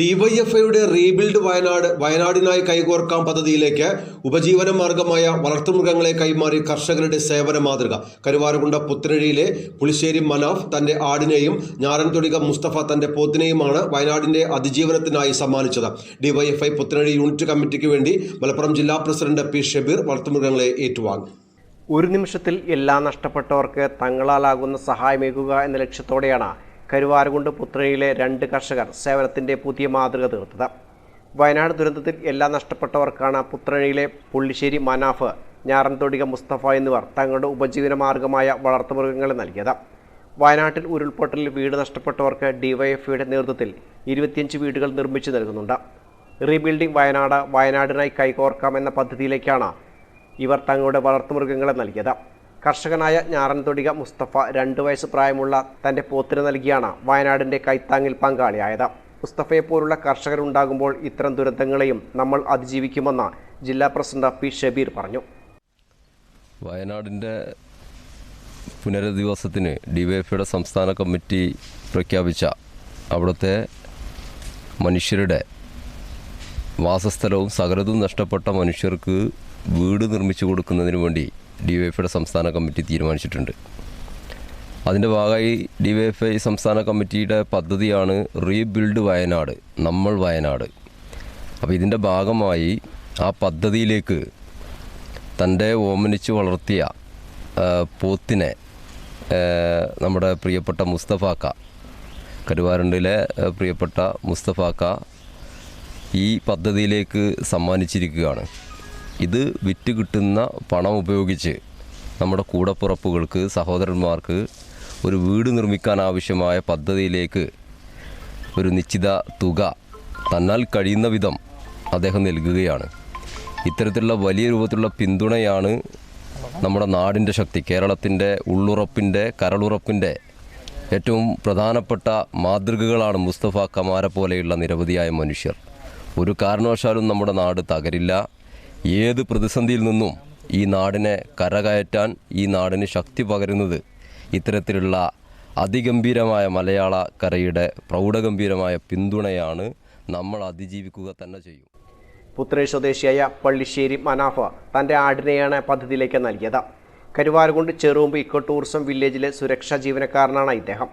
ഡിവൈഎഫ്ഐയുടെ റീബിൽഡ് വയനാട് വയനാടിനായി കൈകോർക്കാം പദ്ധതിയിലേക്ക് ഉപജീവന മാർഗമായ വളർത്തുമൃഗങ്ങളെ കൈമാറി കർഷകരുടെ സേവന മാതൃക. കരുവാരകുണ്ട പുത്തനഴിയിലെ പുളിശ്ശേരി മനാഫ് തന്റെ ആടിനെയും ഞാറൻതൊടിക മുസ്തഫ തന്റെ പോത്തിനെയുമാണ് വയനാടിന്റെ അതിജീവനത്തിനായി സമ്മാനിച്ചത്. ഡിവൈഎഫ്ഐ പുത്തനഴി യൂണിറ്റ് കമ്മിറ്റിക്ക് വേണ്ടി മലപ്പുറം ജില്ലാ പ്രസിഡന്റ് പി ഷബീർ വളർത്തുമൃഗങ്ങളെ ഏറ്റുവാങ്ങി. ഒരു നിമിഷത്തിൽ എല്ലാ നഷ്ടപ്പെട്ടവർക്ക് തങ്ങളാലാകുന്ന സഹായമേകുക എന്ന ലക്ഷ്യത്തോടെയാണ് കരുവാരകുണ്ട് പുത്രയിലെ രണ്ട് കർഷകർ സേവനത്തിന്റെ പുതിയ മാതൃക തീർത്തത്. വയനാട് ദുരന്തത്തിൽ എല്ലാം നഷ്ടപ്പെട്ടവർക്കാണ് പുത്രഴിയിലെ പുള്ളിശ്ശേരി മനാഫ് ഞാറൻതൊടിക മുസ്തഫ എന്നിവർ തങ്ങളുടെ ഉപജീവന മാർഗമായ വളർത്തുമൃഗങ്ങളെ നൽകിയത്. വയനാട്ടിൽ ഉരുൾപൊട്ടലിൽ വീട് നഷ്ടപ്പെട്ടവർക്ക് ഡിവൈഎഫ്ഐയുടെ നേതൃത്വത്തിൽ ഇരുപത്തിയഞ്ച് വീടുകൾ നിർമ്മിച്ചു നൽകുന്നുണ്ട്. റീബിൽഡിംഗ് വയനാട് വയനാടിനായി കൈകോർക്കാം എന്ന പദ്ധതിയിലേക്കാണ് ഇവർ തങ്ങളുടെ വളർത്തുമൃഗങ്ങളെ നൽകിയത്. കർഷകനായ ഞാറൻ തൊടിക മുസ്തഫ രണ്ടു വയസ്സ് പ്രായമുള്ള തന്റെ പോത്തിന് നൽകിയാണ് വയനാടിന്റെ കൈത്താങ്ങിൽ പങ്കാളിയായത്. മുസ്തഫയെപ്പോലുള്ള കർഷകരുണ്ടാകുമ്പോൾ ഇത്തരം ദുരന്തങ്ങളെയും നമ്മൾ അതിജീവിക്കുമെന്ന് ജില്ലാ പ്രസിഡന്റ് പി ഷബീർ പറഞ്ഞു. വയനാടിന്റെ പുനരധിവാസത്തിന് ഡിവൈഎഫ്ഐയുടെ സംസ്ഥാന കമ്മിറ്റി പ്രഖ്യാപിച്ച അവിടുത്തെ മനുഷ്യരുടെ വാസസ്ഥലവും സകലതും നഷ്ടപ്പെട്ട മനുഷ്യർക്ക് വീട് നിർമ്മിച്ചു കൊടുക്കുന്നതിന് വേണ്ടി ഡിവൈഎഫ്ഐയുടെ സംസ്ഥാന കമ്മിറ്റി തീരുമാനിച്ചിട്ടുണ്ട്. അതിന്റെ ഭാഗമായി ഡിവൈഎഫ്ഐ സംസ്ഥാന കമ്മിറ്റിയുടെ പദ്ധതിയാണ് റീബിൽഡ് വയനാട് നമ്മൾ വയനാട്. അപ്പോൾ ഇതിന്റെ ഭാഗമായി ആ പദ്ധതിയിലേക്ക് തന്റെ ഓമനിച്ച് വളർത്തിയ പോത്തിനെ നമ്മുടെ പ്രിയപ്പെട്ട മുസ്തഫാക്ക കരുവാരണ്ടിലെ പ്രിയപ്പെട്ട മുസ്തഫാക്ക ഈ പദ്ധതിയിലേക്ക് സമ്മാനിച്ചിരിക്കുകയാണ്. ഇത് വിറ്റ് കിട്ടുന്ന പണം ഉപയോഗിച്ച് നമ്മുടെ കൂടപ്പുറപ്പുകൾക്ക് സഹോദരന്മാർക്ക് ഒരു വീട് നിർമ്മിക്കാൻ ആവശ്യമായ പദ്ധതിയിലേക്ക് ഒരു നിശ്ചിത തുക തന്നാൽ കഴിയുന്ന വിധം അദ്ദേഹം നൽകുകയാണ്. ഇത്തരത്തിലുള്ള വലിയ രൂപത്തിലുള്ള പിന്തുണയാണ് നമ്മുടെ നാടിന്റെ ശക്തി കേരളത്തിന്റെ ഉള്ളുറപ്പിന്റെ കരളുറപ്പിന്റെ ഏറ്റവും പ്രധാനപ്പെട്ട മാതൃകകളാണ് മുസ്തഫ കമാര പോലെയുള്ള നിരവധിയായ മനുഷ്യർ. ഒരു കാരണവശാലും നമ്മുടെ നാട് തകരില്ല. ഏത് പ്രതിസന്ധിയിൽ നിന്നും ഈ നാടിനെ കരകയറ്റാൻ ഈ നാടിന് ശക്തി പകരുന്നത്? ഇത്തരത്തിലുള്ള അതിഗംഭീരമായ മലയാള കരയുടെ പ്രൗഢഗംഭീരമായ പിന്തുണയാണ് നമ്മൾ അതിജീവിക്കുക തന്നെ ചെയ്യും. പുത്രേഷ് സ്വദേശിയായ പള്ളിശ്ശേരി മനാഫ തന്റെ ആടിനെയാണ് പദ്ധതിയിലേക്ക് നൽകിയത്. കരുവാരകുണ്ട് ചെറുമ്പ് ഇക്കോ ടൂറിസം വില്ലേജിലെ സുരക്ഷാ ജീവനക്കാരനാണ് ഇദ്ദേഹം.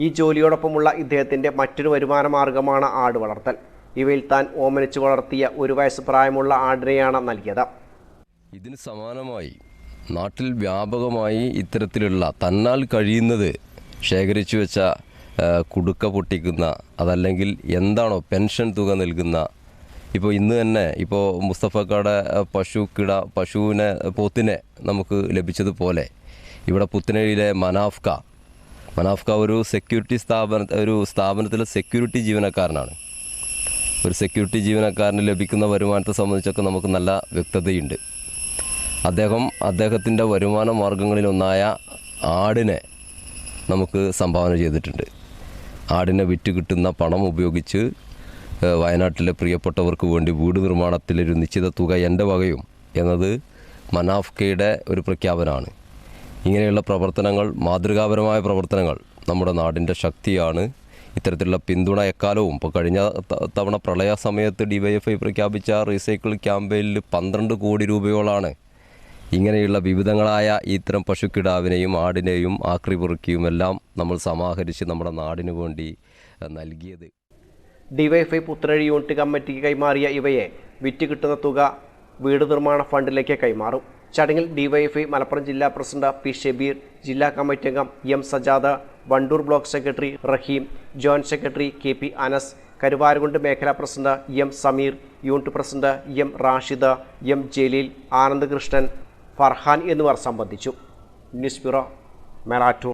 ഈ ജോലിയോടൊപ്പമുള്ള ഇദ്ദേഹത്തിന്റെ മറ്റൊരു വരുമാന മാർഗമാണ് ആട് വളർത്തൽ. ഇവയിൽ താൻ ഓമനിച്ചു വളർത്തിയ ഒരു വയസ്സ് പ്രായമുള്ള ആടിനെയാണ് നൽകിയത്. ഇതിന് സമാനമായി നാട്ടിൽ വ്യാപകമായി ഇത്തരത്തിലുള്ള തന്നാൽ കഴിയുന്നത് ശേഖരിച്ചു വെച്ച കുടുക്ക പൊട്ടിക്കുന്ന അതല്ലെങ്കിൽ എന്താണോ പെൻഷൻ തുക നൽകുന്ന ഇപ്പോൾ ഇന്ന് തന്നെ ഇപ്പോൾ മുസ്തഫക്കാടെ പശു കിട പശുവിനെ പോത്തിനെ നമുക്ക് ലഭിച്ചതുപോലെ ഇവിടെ പുത്തനഴിയിലെ മനാഫ്ക മനാഫ്ക ഒരു സെക്യൂരിറ്റി സ്ഥാപന ഒരു സ്ഥാപനത്തിലെ സെക്യൂരിറ്റി ജീവനക്കാരനാണ്. ഒരു സെക്യൂരിറ്റി ജീവനക്കാരന് ലഭിക്കുന്ന വരുമാനത്തെ സംബന്ധിച്ചൊക്കെ നമുക്ക് നല്ല വ്യക്തതയുണ്ട്. അദ്ദേഹം അദ്ദേഹത്തിന്റെ വരുമാന മാർഗങ്ങളിലൊന്നായ ആടിനെ നമുക്ക് സംഭാവന ചെയ്തിട്ടുണ്ട്. ആടിനെ വിറ്റ് കിട്ടുന്ന പണം ഉപയോഗിച്ച് വയനാട്ടിലെ പ്രിയപ്പെട്ടവർക്ക് വേണ്ടി വീട് നിർമ്മാണത്തിലൊരു നിശ്ചിത തുക എന്റെ വകയും എന്നത് മനാഫ്കയുടെ ഒരു പ്രഖ്യാപനമാണ്. ഇങ്ങനെയുള്ള പ്രവർത്തനങ്ങൾ മാതൃകാപരമായ പ്രവർത്തനങ്ങൾ നമ്മുടെ നാടിന്റെ ശക്തിയാണ്. ഇത്തരത്തിലുള്ള പിന്തുണ എക്കാലവും. ഇപ്പോൾ കഴിഞ്ഞ തവണ പ്രളയ സമയത്ത് ഡിവൈഎഫ്ഐ പ്രഖ്യാപിച്ച റീസൈക്കിൾ ക്യാമ്പയിനിൽ പന്ത്രണ്ട് കോടി രൂപയോളാണ്. ഇങ്ങനെയുള്ള വിവിധങ്ങളായ ഇത്തരം പശുക്കിടാവിനെയും ആടിനെയും ആക്രി പുറുക്കിയുമെല്ലാം നമ്മൾ സമാഹരിച്ച് നമ്മുടെ നാടിനു വേണ്ടി നൽകിയത്. ഡിവൈഎഫ്ഐ പുത്രഴി യൂണിറ്റ് കമ്മിറ്റിക്ക് കൈമാറിയ ഇവയെ വിറ്റ് കിട്ടുന്ന തുക വീട് നിർമ്മാണ ഫണ്ടിലേക്ക് കൈമാറും. ചടങ്ങിൽ ഡിവൈഎഫ്ഐ മലപ്പുറം ജില്ലാ പ്രസിഡന്റ് പി ഷബീർ ജില്ലാ കമ്മിറ്റി അംഗം M Sajada Wandoor block secretary Rahim joint secretary K P Anas Karuvarakundu മേഖലാ president M Sameer unit president M Rashida M Jaleel Anand Krishnan Farhan എന്നിവർ സംബന്ധിച്ചു. News bureau മെറാറ്റൂർ